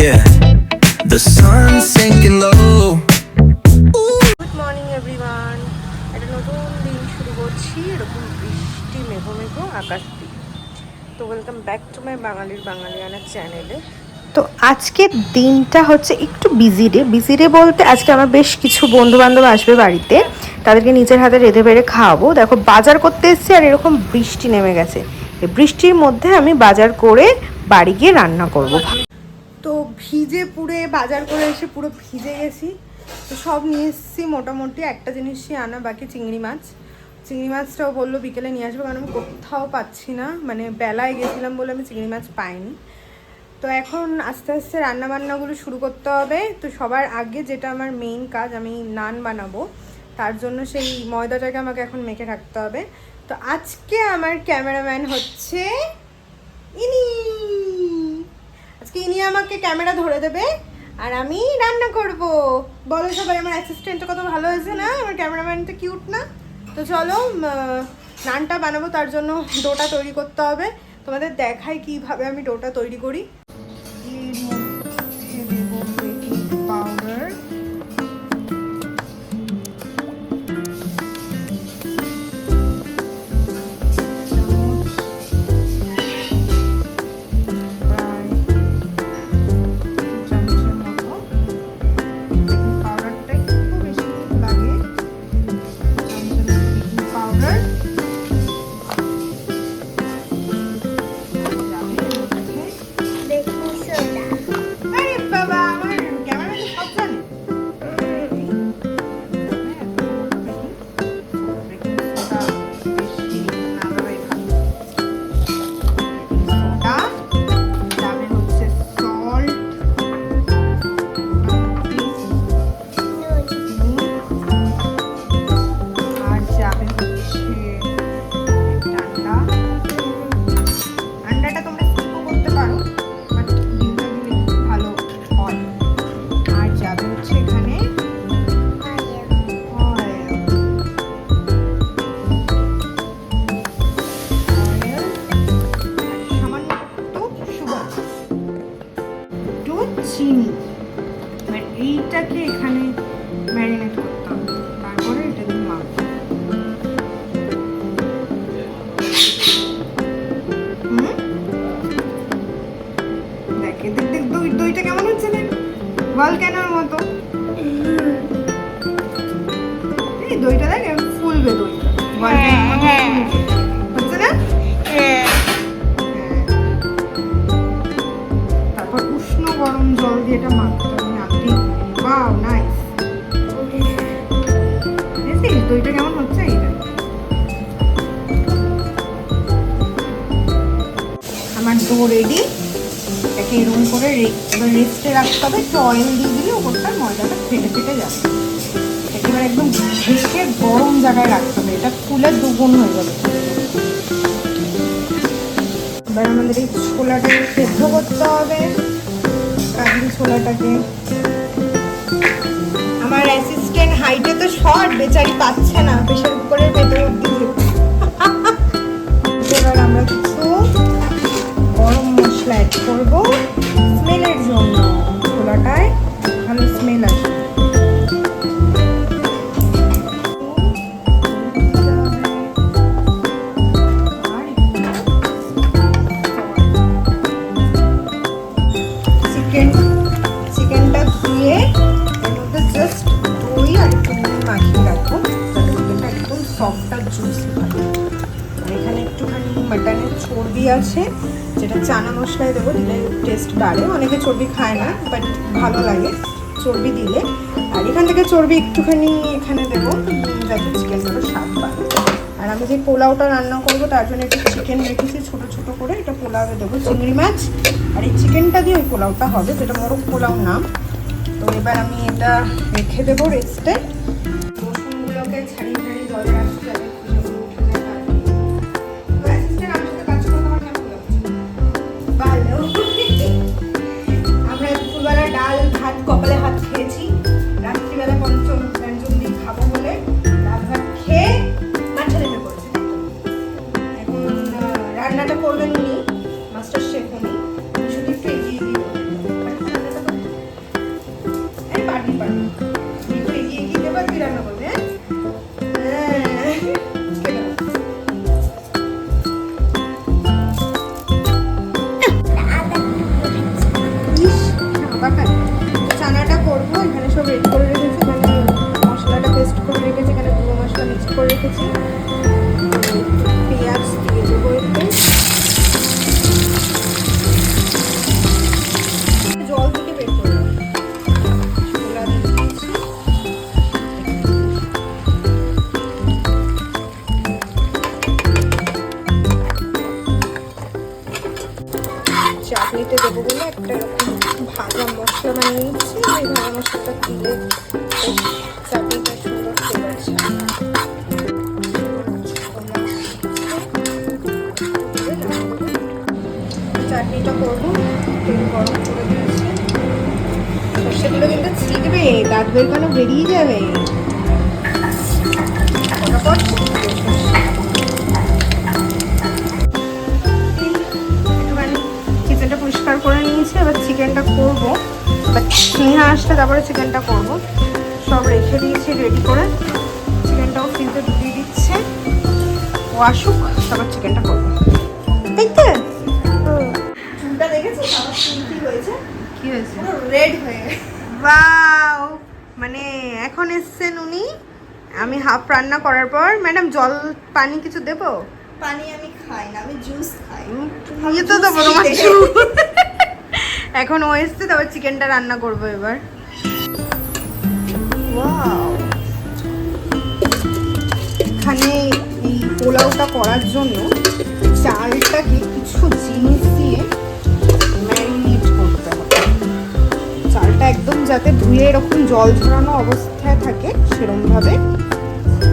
Yeah, the sinking low. একটা নতুন দিন শুরু করছি। এরকম বৃষ্টি তো ওয়েলকাম ব্যাক টু মাই বাঙালির বাঙালিয়ানা চ্যানেলে তো আজকের দিনটা হচ্ছে একটু বিজি ডে বিজি ডে বলতে আজকে আমার বেশ কিছু বন্ধু বান্ধব আসবে বাড়িতে। তাদেরকে নিজের হাতে রেঁধে বেড়ে খাওয়াবো। দেখো বাজার করতে এসেছি আর এরকম বৃষ্টি নেমে গেছে। বৃষ্টির মধ্যে আমি বাজার করে বাড়ি গিয়ে রান্না করব। ভিজে পুড়ে বাজার করে এসে পুরো ভিজে গেছি। তো সব নিয়ে এসেছি মোটামুটি একটা জিনিসই আনা, বাকি চিংড়ি মাছ। চিংড়ি মাছটাও বলল বিকেলে নিয়ে আসব, কারণ আমি কোথাও পাচ্ছি না। মানে বেলায় গেছিলাম বলে আমি চিংড়ি মাছ পাইনি। তো এখন আস্তে আস্তে রান্না বান্নাগুলো শুরু করতে হবে। তো সবার আগে যেটা আমার মেইন কাজ, আমি নান বানাবো। তার জন্য সেই ময়দাটাকে আমাকে এখন মেখে রাখতে হবে। তো আজকে আমার ক্যামেরাম্যান হচ্ছে ইনি। ইনি আমাকে ক্যামেরা ধরে দেবে, আর আমি রান্না করব। বলো সবাই, আমার অ্যাসিস্ট্যান্টটা কত ভালো হয়েছে না? আমার ক্যামেরাম্যানটা কিউট না? তো চলো নানটা বানাবো, তার জন্য ডোটা তৈরি করতে হবে। তোমাদের দেখাই কীভাবে আমি ডোটা তৈরি করি। ভলক্যানোর মতো? এই দইটা দেখ ফুলবে ভলক্যানোর মতো। ফুলবে। হচ্ছে না? হ্যাঁ। তারপর উষ্ণ গরম জল দিয়ে এটা মাখতে হবে নাকি ওয়াও নাইস দইটা কেমন হচ্ছে এইটা? আমার ডো রেডি। এরকম করে রেস্টে রাখতে হবে, একটু অয়েল দিয়ে দিলে ওপরটা ময়দাটা ফেটে ফেটে যাবে। একেবারে একদম ঘেসে গরম জায়গায় রাখতে হবে, এটা ফুলে দুগুণ হয়ে যাবে। এবার আমাদের এই ছোলাটাকে সেদ্ধ করতে হবে। কাজলি ছোলাটাকে। আমার অ্যাসিস্ট্যান্ট হাইটে তো শর্ট বেচারি পাচ্ছে না প্রেশার কুকারের ভেতর সফট আর জুসি হয় এখানে একটুখানি মাটনের চর্বি আছে, যেটা চানা মশলায় দেবো, দিলে টেস্ট বাড়ে। অনেকে চর্বি খায় না বাট ভালো লাগে চর্বি দিলে। আর এখান থেকে চর্বি একটুখানি এখানে দেবো যাতে চিকেনগুলো স্বাদ পায়। আর আমি যে পোলাওটা রান্না করব, তার জন্য একটু চিকেন রেখেছি, ছোটো ছোটো করে। এটা পোলাওয়ে দেবো, চিংড়ি মাছ। আর এই চিকেনটা দিয়ে ওই পোলাওটা হবে, যেটা মোরগ পোলাও নাম। তো এবার আমি এটা রেখে দেবো রেস্টে রসুনগুলোকে ছাড়িয়ে 嗯。চাটনিটা করব সর্ষেগুলো কিন্তু ছিটবে, দাঁত বের কেন বেরিয়ে যাবে। কিচেনটা পরিষ্কার করে নিয়েছি, এবার চিকেনটা করব। এবার আসলে তারপরে চিকেনটা করব। সব রেখে দিয়েছি রেডি করে। চিকেনটাও ফ্রিজে ঢুকিয়ে দিচ্ছে। ও আসুক, তারপর চিকেনটা করব। তাই তো? আমার চুল কি হয়েছে? কি হয়েছে রেড হয়ে গেছে। বাও মানে এখন এসছেন উনি। আমি হাফ রান্না করার পর ম্যাডাম জল পানি কিছু দেবো? পানি আমি খাই না আমি জুস খাই। ইয়ে তো দেবো তোমার এখন ও এসছে তারপর চিকেনটা রান্না করব এবার! এখানে এই পোলাওটা করার জন্য চালটাকে কিছু জিনিস দিয়ে একদম যাতে ধুয়ে এরকম জল ঝরানো অবস্থায় থাকে সেরমভাবে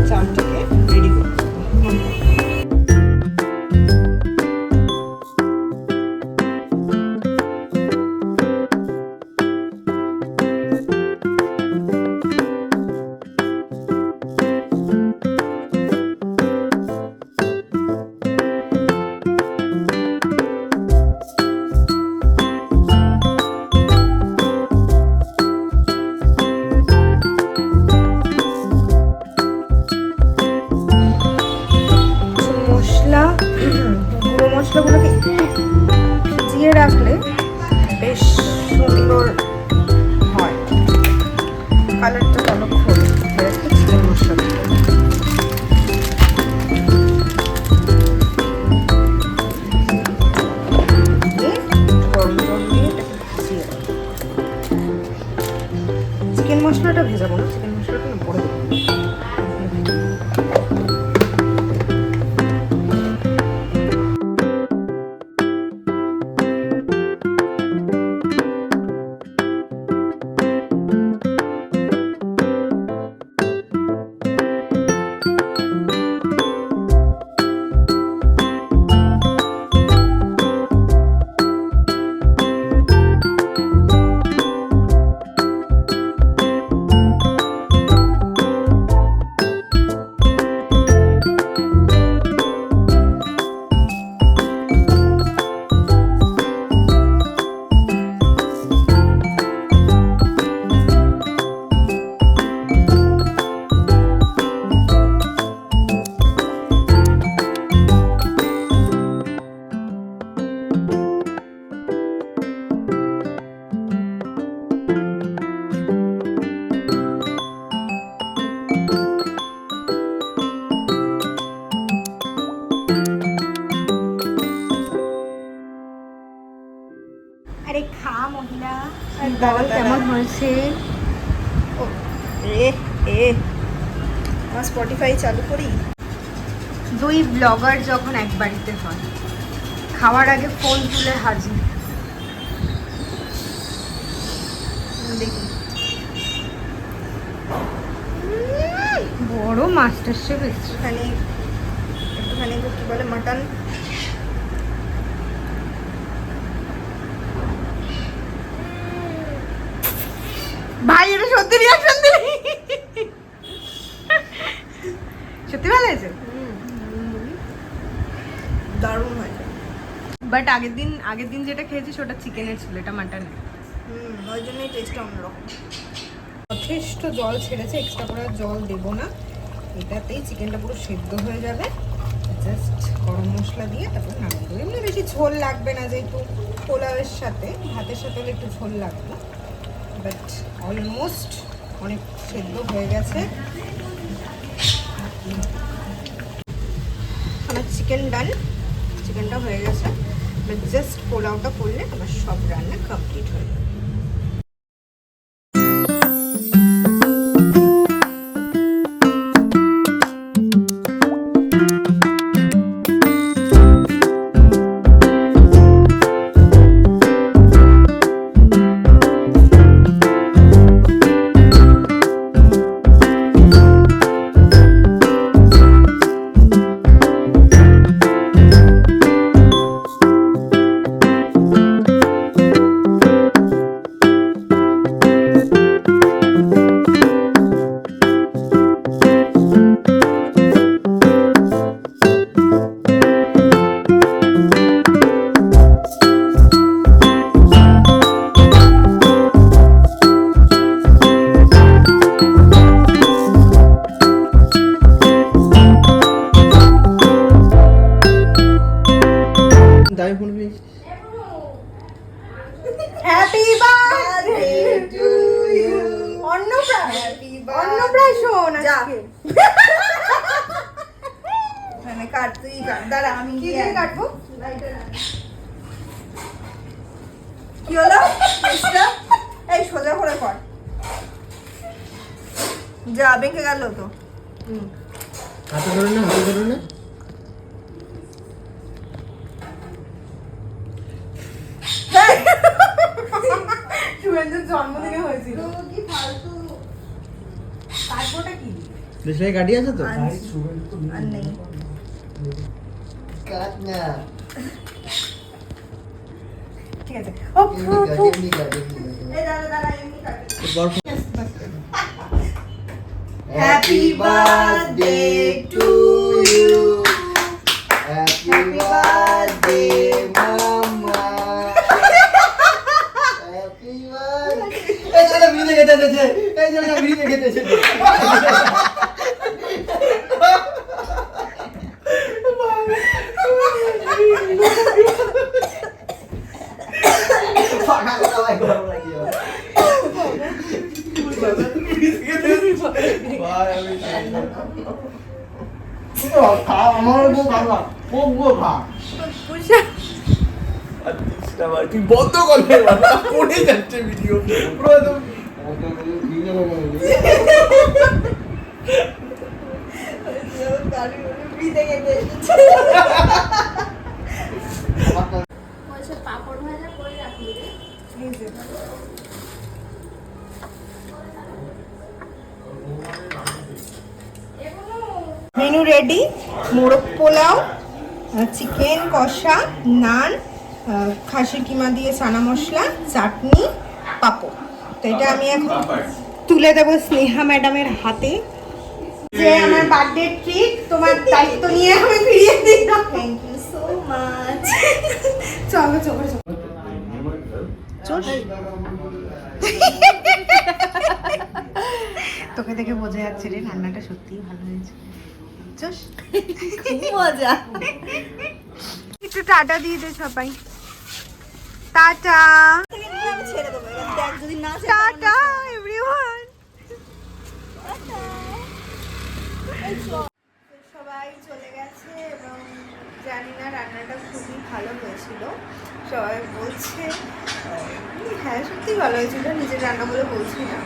চালটাকে মহিলা। বল কেমন হয়েছে? রে এ আমার স্পটিফাই চালু করি? দুই ব্লগার যখন এক বাড়িতে হয় খাওয়ার আগে ফোন তুলে হাজির। দেখি। বড় মাস্টার শেফ একটুখানি একটুখানি কি বলে মাটন ভাই এটা সত্যি রিয়াকশন দিলি? সত্যি ভালো হয়েছে? দারুণ হয়েছে। বাট আগের দিন আগের দিন যেটা খেয়েছি সেটা চিকেনের ছিল এটা মাটনের হুম ওই জন্যই টেস্টটা অন্যরকম। যথেষ্ট জল ছেড়েছে এক্সট্রা করে জল দেবো না। এটাতেই চিকেনটা পুরো সেদ্ধ হয়ে যাবে। জাস্ট গরম মশলা দিয়ে তারপর নামিয়ে দেবো। এমনি বেশি ঝোল লাগবে না যেহেতু পোলাওয়ের সাথে ভাতের সাথে একটু ঝোল লাগবে। বাট অলমোস্ট অনেক সেদ্ধ হয়ে গেছে। আমার চিকেন ডান চিকেনটা হয়ে গেছে। বাট জাস্ট পোলাওটা করলে আমার সব রান্না কমপ্লিট হয়ে যাবে। হ্যাপি বার্থডে টু ইউ অন্নপ্রাশ। অন্নপ্রাশন আজকে। মানে কাট তুই কাট দাঁড়া আমি কি দিয়ে কাটবো? কি হলো? এই সোজা করে কর। যা বেঁকে গেল তো। হাতে ধরে না হাতে ধরে না। শুভেন্দুর জন্মদিনে হয়েছিল কি ফালতু তারপরটা কি দেশে গাড়ি আছে তো আর নেই কাট না ঠিক আছে ও ফু, ফু। এই দাঁড়া দাঁড়া এমনি কাট বরফ Happy birthday to you. Happy birthday, গেতেছে এই খা আমার বউ খাবা বউ বউ খা তুই বন্ধ করলে বাবা পড়ে যাচ্ছে ভিডিও মেনু রেডি মোরগ পোলাও চিকেন কষা নান খাসির কিমা দিয়ে চানা মশলা চাটনি পাপড়। এটা আমি এখন তুলে দেবো স্নেহা ম্যাডামের হাতে। যে আমার বার্থডে ট্রিট তোমার দায়িত্ব নিয়ে আমি ফিরিয়ে দিলাম। Thank you so much. চলো চলো তোকে দেখে বোঝা যাচ্ছে রে রান্নাটা সত্যিই ভালো হয়েছে। চস মজা। একটু টাটা দিয়ে দে সবাই। টাটা আমি ছেড়ে দেবো এবার দেখ যদি না টাটা এভরিওয়ান সবাই চলে গেছে এবং জানি না রান্নাটা খুবই ভালো হয়েছিল। সবাই বলছে হ্যাঁ সত্যি ভালো হয়েছিল নিজের রান্না বলে বলছি না।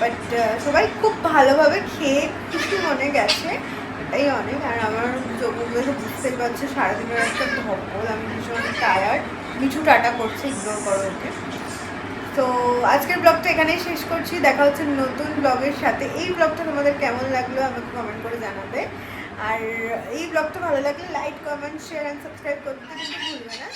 বাট সবাই খুব ভালোভাবে খেয়ে খুশি মনে গেছে। এটাই অনেক আর আমার চোখে দেখে বুঝতেই পারছ সারাদিনের একটা ধকল আমি ভীষণ টায়ার্ড মিঠু টাটা করছে ইগনোর করো ওকে। তো আজকের ব্লগটা এখানেই শেষ করছি। দেখা হচ্ছে নতুন ব্লগের সাথে। এই ব্লগটা তোমাদের কেমন লাগল আমাকে কমেন্ট করে জানাবে। আর এই ব্লগটা ভালো লাগলে like comment share and subscribe করতে কিন্তু ভুলবে না।